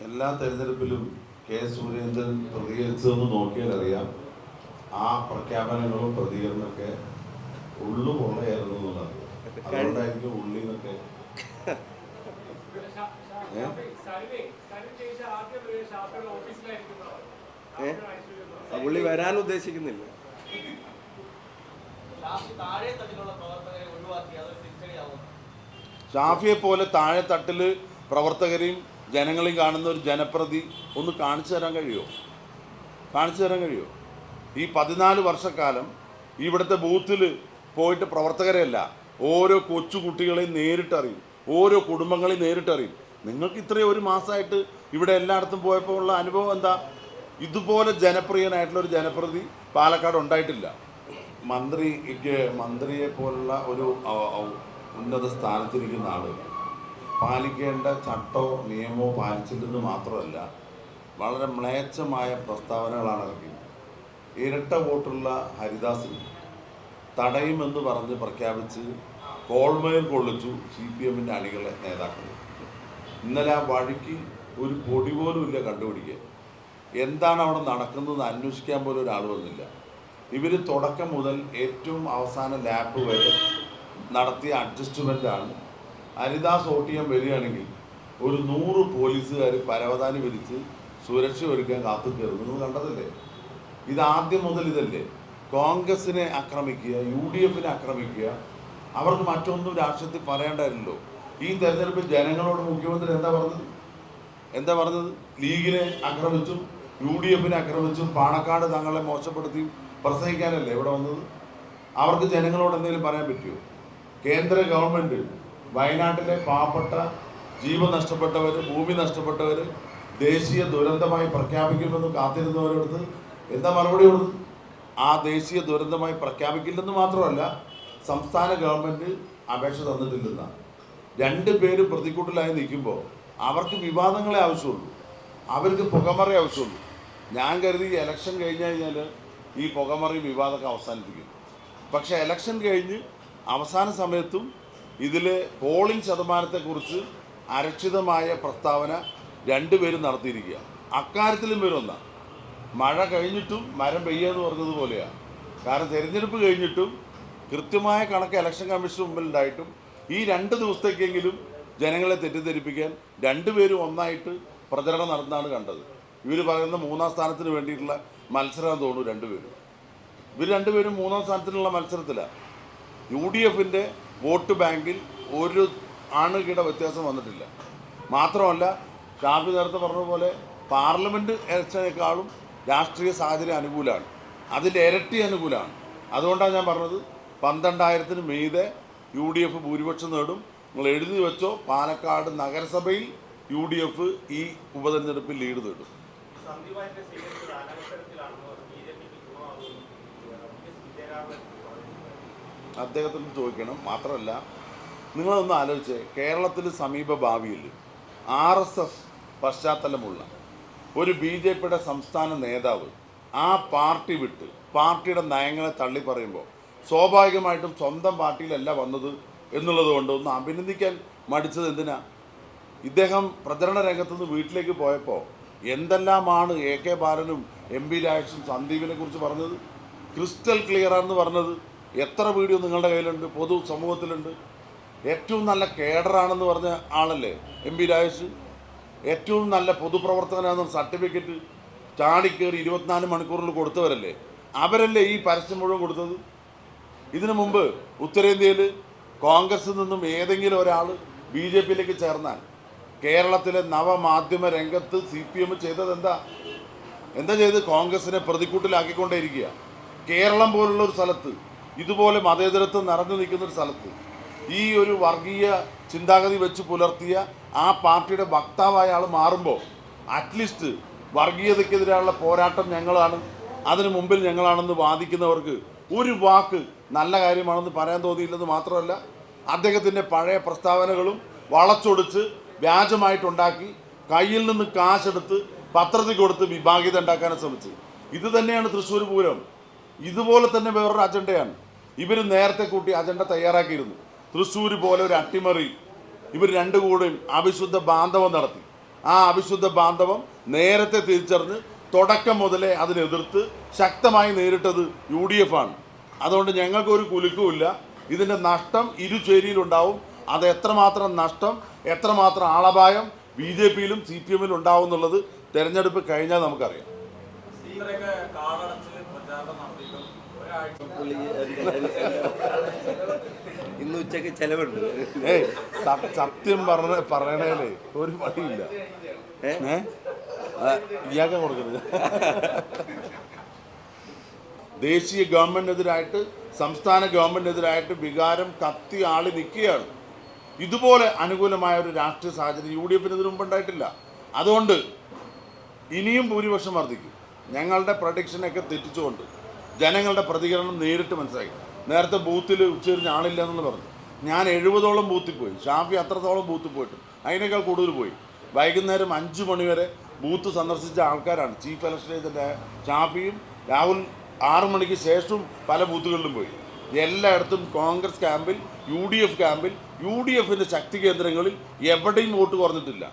എല്ലാ തെരഞ്ഞെടുപ്പിലും കെ സുരേന്ദ്രൻ പ്രതികരിച്ചതെന്ന് നോക്കിയാൽ അറിയാം ആ പ്രഖ്യാപനങ്ങളും പ്രതികരണമൊക്കെ ഉള്ളു കൊള്ളയായിരുന്നു എന്നുള്ളത് അതുകൊണ്ടായിരിക്കും ആ പുള്ളി വരാൻ ഉദ്ദേശിക്കുന്നില്ല. ഷാഫിയെ പോലെ താഴെ തട്ടിൽ പ്രവർത്തകരെയും ജനങ്ങളെയും കാണുന്ന ഒരു ജനപ്രതി ഒന്ന് കാണിച്ചു തരാൻ കഴിയുമോ? കാണിച്ചു തരാൻ കഴിയുമോ? ഈ പതിനാല് വർഷക്കാലം ഇവിടുത്തെ ബൂത്തിൽ പോയിട്ട് പ്രവർത്തകരെയല്ല ഓരോ കൊച്ചു കുട്ടികളെയും നേരിട്ടറിയും ഓരോ കുടുംബങ്ങളെയും നേരിട്ടറിയും. നിങ്ങൾക്ക് ഇത്രയും ഒരു മാസമായിട്ട് ഇവിടെ എല്ലായിടത്തും പോയപ്പോൾ ഉള്ള അനുഭവം എന്താ? ഇതുപോലെ ജനപ്രിയനായിട്ടുള്ള ഒരു ജനപ്രതി പാലക്കാട് ഉണ്ടായിട്ടില്ല. മന്ത്രിക്ക് മന്ത്രിയെ പോലുള്ള ഒരു ഉന്നത സ്ഥാനത്തിരിക്കുന്ന ആൾ പാലിക്കേണ്ട ചട്ടോ നിയമമോ പാലിച്ചില്ലെന്ന് മാത്രമല്ല വളരെ മ്ലേച്ഛമായ പ്രസ്താവനകളാണ് ഇറക്കിയത്. ഇരട്ട വോട്ടുള്ള ഹരിദാസിന് തടയുമെന്ന് പറഞ്ഞ് പ്രഖ്യാപിച്ച് കോൾമേൽ കൊള്ളിച്ചു സി പി എമ്മിന്റെ അണികളെ നേതാക്കൾ ഇന്നലെ ആ വഴിക്ക് ഒരു പൊടി പോലും ഇല്ല കണ്ടുപിടിക്കാൻ. എന്താണ് അവിടെ നടക്കുന്നത് അന്വേഷിക്കാൻ പോലും ഒരാൾ വന്നില്ല. ഇവർ തുടക്കം മുതൽ ഏറ്റവും അവസാന ലാപ്പ് വരെ നടത്തിയ അഡ്ജസ്റ്റ്മെന്റാണ് ഹരിദാസ് വോട്ട് ചെയ്യാൻ വരികയാണെങ്കിൽ ഒരു നൂറ് പോലീസുകാർ പരവതാനി വിരിച്ച് സുരക്ഷ ഒരുക്കാൻ കാത്തു കയറുന്നു. നിങ്ങൾ കണ്ടതല്ലേ? ഇത് ആദ്യം മുതൽ ഇതല്ലേ? കോൺഗ്രസിനെ ആക്രമിക്കുക യു ഡി എഫിനെ ആക്രമിക്കുക അവർക്ക് മറ്റൊന്നും രാഷ്ട്രീയത്തിൽ പറയേണ്ടായിരുന്നല്ലോ ഈ തെരഞ്ഞെടുപ്പിൽ ജനങ്ങളോട് മുഖ്യമന്ത്രി എന്താ പറഞ്ഞത്? എന്താ പറഞ്ഞത്? ലീഗിനെ ആക്രമിച്ചും യു ഡി എഫിനെ ആക്രമിച്ചും പാണക്കാട് തങ്ങളെ മോശപ്പെടുത്തി പ്രസംഗിക്കാനല്ലേ ഇവിടെ വന്നത്? അവർക്ക് ജനങ്ങളോട് എന്തെങ്കിലും പറയാൻ പറ്റുമോ? കേന്ദ്ര ഗവൺമെന്റ് വയനാട്ടിലെ പാവപ്പെട്ട ജീവൻ നഷ്ടപ്പെട്ടവർ ഭൂമി നഷ്ടപ്പെട്ടവർ ദേശീയ ദുരന്തമായി പ്രഖ്യാപിക്കുമെന്ന് കാത്തിരുന്നവരടുത്ത് എന്താ മറുപടി കൊടുത്തു ആ ദേശീയ ദുരന്തമായി പ്രഖ്യാപിക്കില്ലെന്ന് മാത്രമല്ല സംസ്ഥാന ഗവൺമെന്റ് അപേക്ഷ തന്നിട്ടില്ലെന്നാണ് രണ്ട് പേര് പ്രതിക്കൂട്ടിലായി നിൽക്കുമ്പോൾ അവർക്ക് വിവാദങ്ങളെ ആവശ്യമുള്ളൂ. അവർക്ക് പുകമറി ആവശ്യമുള്ളൂ. ഞാൻ കരുതി ഇലക്ഷൻ കഴിഞ്ഞ് കഴിഞ്ഞാൽ ഈ പുകമറി വിവാദമൊക്കെ അവസാനിപ്പിക്കും. പക്ഷേ ഇലക്ഷൻ കഴിഞ്ഞ് അവസാന സമയത്തും ഇതിൽ പോളിംഗ് ശതമാനത്തെക്കുറിച്ച് അരക്ഷിതമായ പ്രസ്താവന രണ്ടുപേരും നടത്തിയിരിക്കുക. അക്കാര്യത്തിലും വരുമെന്നാണ് മഴ കഴിഞ്ഞിട്ടും മരം പെയ്യുക പറഞ്ഞതുപോലെയാണ് കാരണം തിരഞ്ഞെടുപ്പ് കഴിഞ്ഞിട്ടും കൃത്യമായ കണക്ക് ഇലക്ഷൻ കമ്മീഷൻ മുമ്പിൽ ഉണ്ടായിട്ടും ഈ രണ്ട് ദിവസത്തേക്കെങ്കിലും ജനങ്ങളെ തെറ്റിദ്ധരിപ്പിക്കാൻ രണ്ടുപേരും ഒന്നായിട്ട് പ്രചരണം നടന്നാണ് കണ്ടത്. ഇവർ പറയുന്ന മൂന്നാം സ്ഥാനത്തിന് വേണ്ടിയിട്ടുള്ള മത്സരം തോന്നുന്നു രണ്ടുപേരും. ഇവർ രണ്ടുപേരും മൂന്നാം സ്ഥാനത്തിനുള്ള മത്സരത്തിലാണ് യു ഡി എഫിന്റെ വോട്ട് ബാങ്കിൽ ഒരു ആണുകിട വ്യത്യാസം വന്നിട്ടില്ല. മാത്രമല്ല ഷാഫി നേരത്തെ പറഞ്ഞതുപോലെ പോലെ പാർലമെന്റ് ഇലക്ഷനേക്കാളും രാഷ്ട്രീയ സാഹചര്യം അനുകൂലമാണ്. അതിന്റെ ഇരട്ടി അനുകൂലമാണ്. അതുകൊണ്ടാണ് ഞാൻ പറഞ്ഞത് പന്ത്രണ്ടായിരത്തിന് മീതെ യു ഡി എഫ് ഭൂരിപക്ഷം നേടും. നിങ്ങൾ എഴുതി വെച്ചോ പാലക്കാട് നഗരസഭയിൽ യു ഡി എഫ് ഈ ഉപതെരഞ്ഞെടുപ്പിൽ ലീഡ് നേടും. അദ്ദേഹത്തിന് ചോദിക്കണം. മാത്രമല്ല നിങ്ങളൊന്ന് ആലോചിച്ച് കേരളത്തിൽ സമീപ ഭാവിയിൽ ആർ എസ് എസ് പശ്ചാത്തലമുള്ള ഒരു ബി ജെ പിയുടെ സംസ്ഥാന നേതാവ് ആ പാർട്ടി വിട്ട് പാർട്ടിയുടെ നയങ്ങളെ തള്ളി പറയുമ്പോൾ സ്വാഭാവികമായിട്ടും സ്വന്തം പാർട്ടിയിലല്ല വന്നത് എന്നുള്ളത് കൊണ്ട് ഒന്ന് അഭിനന്ദിക്കാൻ മടിച്ചത് എന്തിനാ? ഇദ്ദേഹം പ്രചരണ രംഗത്ത് നിന്ന് വീട്ടിലേക്ക് പോയപ്പോൾ എന്തെല്ലാമാണ് എ കെ ബാലനും എം പി രാജേഷും സന്ദീപിനെ കുറിച്ച് പറഞ്ഞത്? ക്രിസ്റ്റൽ ക്ലിയർ ആണെന്ന് പറഞ്ഞത്? എത്ര വീഡിയോ നിങ്ങളുടെ കയ്യിലുണ്ട്? പൊതു സമൂഹത്തിലുണ്ട്. ഏറ്റവും നല്ല കേഡറാണെന്ന് പറഞ്ഞ ആളല്ലേ? M P Rajesh. ഏറ്റവും നല്ല പൊതുപ്രവർത്തകനാണെന്ന് സർട്ടിഫിക്കറ്റ് ചാടിക്കേറി ഇരുപത്തിനാല് മണിക്കൂറിൽ കൊടുത്തവരല്ലേ? അവരല്ലേ ഈ പരസ്യം മുഴുവൻ കൊടുത്തത്? ഇതിനു മുമ്പ് ഉത്തരേന്ത്യയിൽ കോൺഗ്രസിൽ നിന്നും ഏതെങ്കിലും ഒരാൾ ബി ജെ പിയിലേക്ക് ചേർന്നാൽ കേരളത്തിലെ നവമാധ്യമ രംഗത്ത് സി പി എം ചെയ്തത് എന്താ എന്താ ചെയ്ത്? കോൺഗ്രസിനെ പ്രതിക്കൂട്ടിലാക്കിക്കൊണ്ടേയിരിക്കുക. കേരളം പോലുള്ള ഒരു സ്ഥലത്ത് ഇതുപോലെ മതേതരത്വം നിറഞ്ഞു നിൽക്കുന്ന ഒരു സ്ഥലത്ത് ഈ ഒരു വർഗീയ ചിന്താഗതി വെച്ച് പുലർത്തിയ ആ പാർട്ടിയുടെ വക്താവായ ആൾ മാറുമ്പോൾ അറ്റ്ലീസ്റ്റ് വർഗീയതയ്ക്കെതിരെയുള്ള പോരാട്ടം ഞങ്ങളാണ് അതിനു മുമ്പിൽ ഞങ്ങളാണെന്ന് വാദിക്കുന്നവർക്ക് ഒരു വാക്ക് നല്ല കാര്യമാണെന്ന് പറയാൻ തോന്നിയില്ലെന്ന് മാത്രമല്ല അദ്ദേഹത്തിന്റെ പഴയ പ്രസ്താവനകളും വളച്ചൊടിച്ച് വ്യാജമായിട്ടുണ്ടാക്കി കയ്യിൽ നിന്ന് കാശെടുത്ത് പത്രത്തിൽ കൊടുത്ത് വിഭാഗീയത ഉണ്ടാക്കാനും ശ്രമിച്ചു ഇത് തന്നെയാണ് തൃശ്ശൂർ പൂരം. ഇതുപോലെ തന്നെ വേറൊരു അജണ്ടയാണ് ഇവർ നേരത്തെ കൂട്ടി അജണ്ട തയ്യാറാക്കിയിരുന്നു. തൃശ്ശൂർ പോലെ ഒരു അട്ടിമറി ഇവർ രണ്ടു കൂടെയും അവിശുദ്ധ ബാന്ധവം നടത്തി. ആ അവിശുദ്ധ ബാന്ധവം നേരത്തെ തിരിച്ചറിഞ്ഞ് തുടക്കം മുതലേ അതിനെതിർത്ത് ശക്തമായി നേരിട്ടത് യു ഡി എഫ് ആണ്. അതുകൊണ്ട് ഞങ്ങൾക്കൊരു കുലുക്കുമില്ല ഇതിന്റെ നഷ്ടം ഇരുചേരിയിലുണ്ടാവും. അത് എത്രമാത്രം നഷ്ടം എത്രമാത്രം ആളപായം ബി ജെ പിയിലും സി പി എമ്മിലും ഉണ്ടാവും എന്നുള്ളത് തെരഞ്ഞെടുപ്പ് കഴിഞ്ഞാൽ നമുക്കറിയാം. ഇന്ന് ഉച്ചയ്ക്ക് ചെലവുണ്ട്. ഏയ് സ- സത്യം പറഞ്ഞ പറയണേലേ ഒരു പണിയില്ല. ഏ? ഏ? ആ, ഇയാൾക്കാ കൊടുക്കരുത്. ദേശീയ ഗവൺമെന്റിനെതിരായിട്ട് സംസ്ഥാന ഗവൺമെന്റിനെതിരായിട്ട് വികാരം കത്തി ആളി നിൽക്കുകയാണ്. ഇതുപോലെ അനുകൂലമായ ഒരു രാഷ്ട്രീയ സാഹചര്യം യു ഡി എഫിന് ഇതിനു മുമ്പുണ്ടായിട്ടില്ല അതുകൊണ്ട് ഇനിയും ഭൂരിപക്ഷം വർദ്ധിക്കും. ഞങ്ങളുടെ പ്രഡിക്ഷനൊക്കെ തെറ്റിച്ചുകൊണ്ട്. ജനങ്ങളുടെ പ്രതികരണം നേരിട്ട് മനസ്സിലാക്കി നേരത്തെ ബൂത്തിൽ ഉച്ചതിരിഞ്ഞ് ആളില്ല എന്ന് പറഞ്ഞു. ഞാൻ എഴുപതോളം ബൂത്തിൽ പോയി. ഷാഫി അത്രത്തോളം ബൂത്തിൽ പോയിട്ടും. അതിനേക്കാൾ കൂടുതൽ പോയി. വൈകുന്നേരം അഞ്ച് മണിവരെ ബൂത്ത് സന്ദർശിച്ച ആൾക്കാരാണ്. ചീഫ് ഇലക്ഷൻ ഏജന്റ് ഷാഫിയും രാഹുൽ ആറു മണിക്ക് ശേഷവും പല ബൂത്തുകളിലും പോയി. എല്ലായിടത്തും കോൺഗ്രസ് ക്യാമ്പിൽ യു ഡി എഫ് ക്യാമ്പിൽ യു ഡി എഫിന്റെ ശക്തി കേന്ദ്രങ്ങളിൽ എവിടെയും വോട്ട് കുറഞ്ഞിട്ടില്ല.